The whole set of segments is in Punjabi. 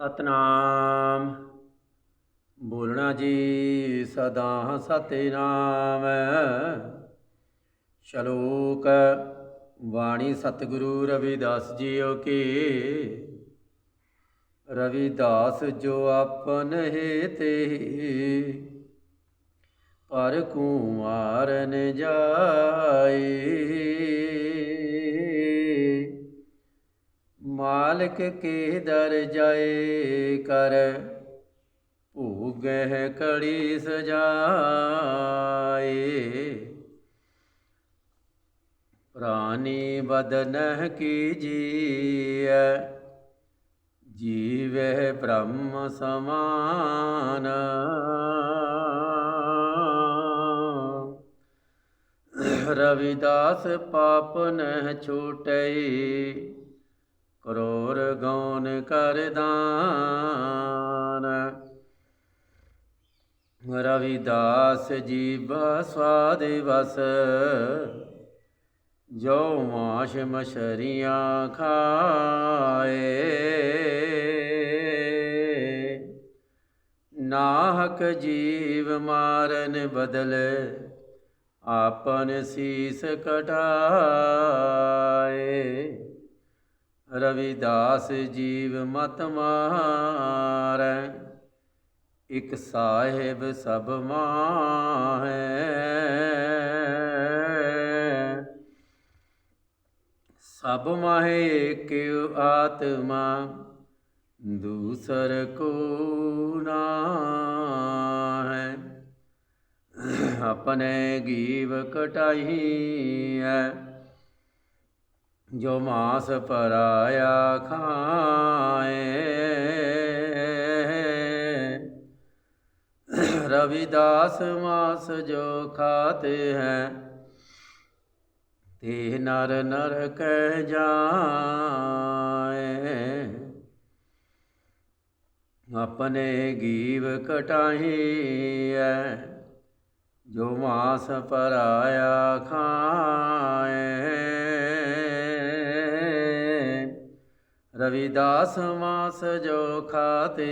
ਸਤਨਾਮ। ਬੋਲਣਾ ਜੀ, ਸਦਾ ਸਤਿਨਾਮ। ਸ਼ਲੋਕ ਬਾਣੀ ਸਤਿਗੁਰੂ ਰਵਿਦਾਸ ਜੀਓ ਕੀ। ਰਵਿਦਾਸ ਜੋ ਆਪਨ ਹੈ ਤੇ ਪਰ ਕੁਮਾਰਨ ਜਾਏ ਮਾਲਕ ਕੇ ਦਰ ਜਾਏ ਕਰ, ਭੂਗਹਿ ਕੜੀ ਸਜਾਏ ਪ੍ਰਾਨੀ ਬਦਨ ਕੀ ਜੀਐ? ਜੀਵੈ ਬ੍ਰਹਮ ਸਮਾਨ। ਰਵਿਦਾਸ ਪਾਪ ਨਹਿ ਛੂਟਈ। ਕਰੋਰ ਗੌਨ ਕਰਦਾਨ ਰਵਿਦਾਸ ਜੀਵ ਸਵਾਦ ਵਸ, ਜੋ ਮਾਸ਼ ਮਛਰੀਆਂ ਖਾਏ। ਨਾਹਕ ਜੀਵ ਮਾਰਨ ਬਦਲ, ਆਪਨ ਸੀਸ ਕਟਾਏ। ਰਵਿਦਾਸ ਜੀਵ ਮਤ ਮਾਰੈ, ਇਕ ਸਾਹਿਬ ਸਭ ਮਾਹੈ। ਸਭ ਮਾਹੇ ਕਿਉ ਆਤਮਾ, ਦੂਸਰ ਕੋ ਨਾਹੈ। ਆਪਣੇ ਗੀਵ ਕਟਾਈ ਹੈ। ਜੋ ਮਾਸ ਪਰਾਇਆ ਖਾਏ। ਰਵਿਦਾਸ ਮਾਸ ਜੋ ਖਾਤੇ ਹੈ, ਤੇ ਨਰ ਨਰ ਕਹਿ ਜਾਏ। ਆਪਣੇ ਗੀਵ ਕਟਾਈ ਹੈ ਜੋ ਮਾਸ ਪਰਾਇਆ ਖਾਏ। ਰਵਿਦਾਸ ਮਾਸ ਜੋ ਖਾਤੇ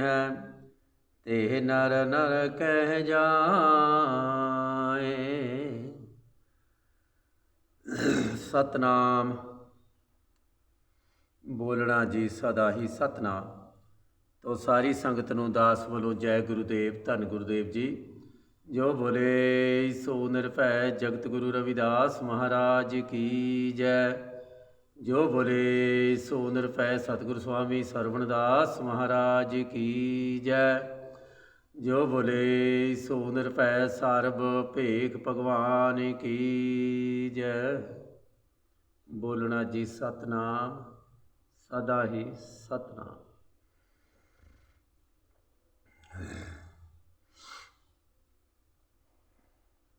ਹੈ, ਤੇ ਨਰ ਨਰ ਕਹਿ ਜਾਏ। ਸਤਨਾਮ। ਬੋਲਣਾ ਜੀ ਸਦਾ ਹੀ ਸਤਨਾਮ। ਤੋਂ ਸਾਰੀ ਸੰਗਤ ਨੂੰ ਦਾਸ ਵੱਲੋਂ ਜੈ ਗੁਰੂਦੇਵ, ਧੰਨ ਗੁਰੂਦੇਵ ਜੀ। ਜੋ ਬੋਲੇ, ਸੋ ਨਿਰਭੈ ਜਗਤ ਗੁਰੂ ਰਵਿਦਾਸ ਮਹਾਰਾਜ ਕੀ ਜੈ। ਜੋ ਬੋਲੇ ਸੋ ਨਿਰਪੈ ਸਤਿਗੁਰ ਸੁਆਮੀ ਸਰਵਣਦਾਸ ਮਹਾਰਾਜ ਕੀ ਜੈ। ਜੋ ਬੋਲੇ ਸੋ ਨਿਰਪੈ ਸਰਬ ਭੇਖ ਭਗਵਾਨ ਕੀ ਜੈ। ਬੋਲਣਾ ਜੀ ਸਤਨਾਮ, ਸਦਾ ਹੀ ਸਤਨਾਮ।